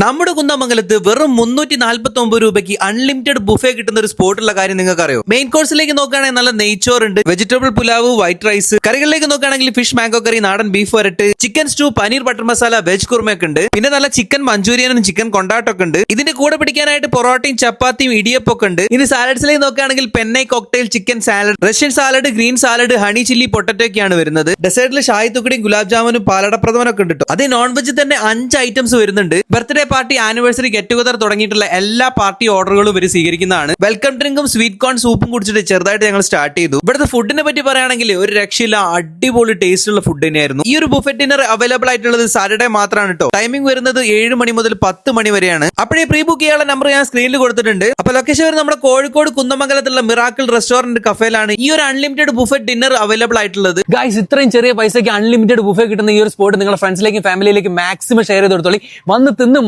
നമ്മുടെ കുന്നമംഗലത്ത് വെറും മുന്നൂറ്റി നാല്പത്തി ഒമ്പത് രൂപയ്ക്ക് അൺലിമിറ്റഡ് ബുഫേ കിട്ടുന്ന ഒരു സ്പോട്ടുള്ള കാര്യം നിങ്ങൾക്ക് അറിയോ മെയിൻ കോഴ്സിലേക്ക് നോക്കുകയാണെങ്കിൽ നല്ല നെയ്ച്ചോർ ഉണ്ട് വെജിറ്റബിൾ പുലാവ് വൈറ്റ് റൈസ് കറികളിലേക്ക് നോക്കുകയാണെങ്കിൽ ഫിഷ് മാംഗോ കറി നാടൻ beef വരട്ട്. Chicken stew paneer butter masala veg കുർമയൊക്കെ ഉണ്ട്. പിന്നെ നല്ല ചിക്കൻ മഞ്ചൂരിയനും ചിക്കൻ കൊണ്ടാട്ടൊക്കെ ഉണ്ട്. ഇതിന്റെ കൂടെ പിടിക്കാനായിട്ട് പൊറോട്ടയും ചപ്പാത്തിയും ഇടിയപ്പൊക്കെ ഉണ്ട്. ഇനി സാലഡ്സിലേക്ക് നോക്കുകയാണെങ്കിൽ penne cocktail chicken salad Russian salad green salad honey chilli potato ഒക്കെയാണ് വരുന്നത്. ഡെസേർട്ടിൽ ഷായ് തുക്കടിയും ഗുലാബ് ജാമുനും പാലടപ്രഥമനൊക്കെ ഉണ്ട് അതേ നോൺ വെജ് തന്നെ അഞ്ച് ഐറ്റംസ് വരുന്നുണ്ട്. Birthday party anniversary get together തുടങ്ങിയിട്ടുള്ള എല്ലാ പാർട്ടി ഓർഡറുകളും ഇവർ സ്വീകരിക്കുന്നതാണ്. വെൽക്കം ഡ്രിങ്കും സ്വീറ്റ് കോൺ സൂപ്പും കുടിച്ചിട്ട് ചെറുതായിട്ട് ഞങ്ങൾ സ്റ്റാർട്ട് ചെയ്തു. ഇവിടുത്തെ ഫുഡിനെ പറ്റി പറയുകയാണെങ്കിൽ ഒരു രക്ഷയില്ല അടിപൊളി ടേസ്റ്റ് ഉള്ള ഫുഡ് തന്നെയായിരുന്നു. ഈ ഒരു ബുഫറ്റ് ഡിന്നർ അവൈലബിൾ ആയിട്ടുള്ളത് സാറ്റർഡേ മാത്രമാണ് കേട്ടോ ടൈമിംഗ് വരുന്നത് ഏഴ് മണി മുതൽ പത്ത് മണി വരെയാണ്. അപ്പോഴേ പ്രീ ബുക്ക് ചെയ്യാനുള്ള നമ്പർ ഞാൻ സ്ക്രീനിൽ കൊടുത്തിട്ടുണ്ട്. അപ്പൊ ലൊക്കേഷൻ വരുന്നത് നമ്മുടെ കോഴിക്കോട് കുന്നമംഗലത്തുള്ള മിറാക്കിൾ റെസ്റ്റോറന്റ് കഫേലാണ് ഈ ഒരു അൺലിമിറ്റഡ് ബുഫറ്റ് ഡിന്നർ അവൈലബിൾ ആയിട്ടുള്ളത്. ഗൈസ് ഇത്രയും ചെറിയ പൈസയ്ക്ക് അൺലിമിറ്റഡ് ബുഫേ കിട്ടുന്ന ഈ ഒരു സ്പോട്ട് നിങ്ങളുടെ ഫ്രണ്ട്സിലേക്കും ഫാമിലിയിലേക്കും മാക്സിമം ഷെയർ ചെയ്ത് കൊടുത്തോളി. വന്ന് തിന്ന്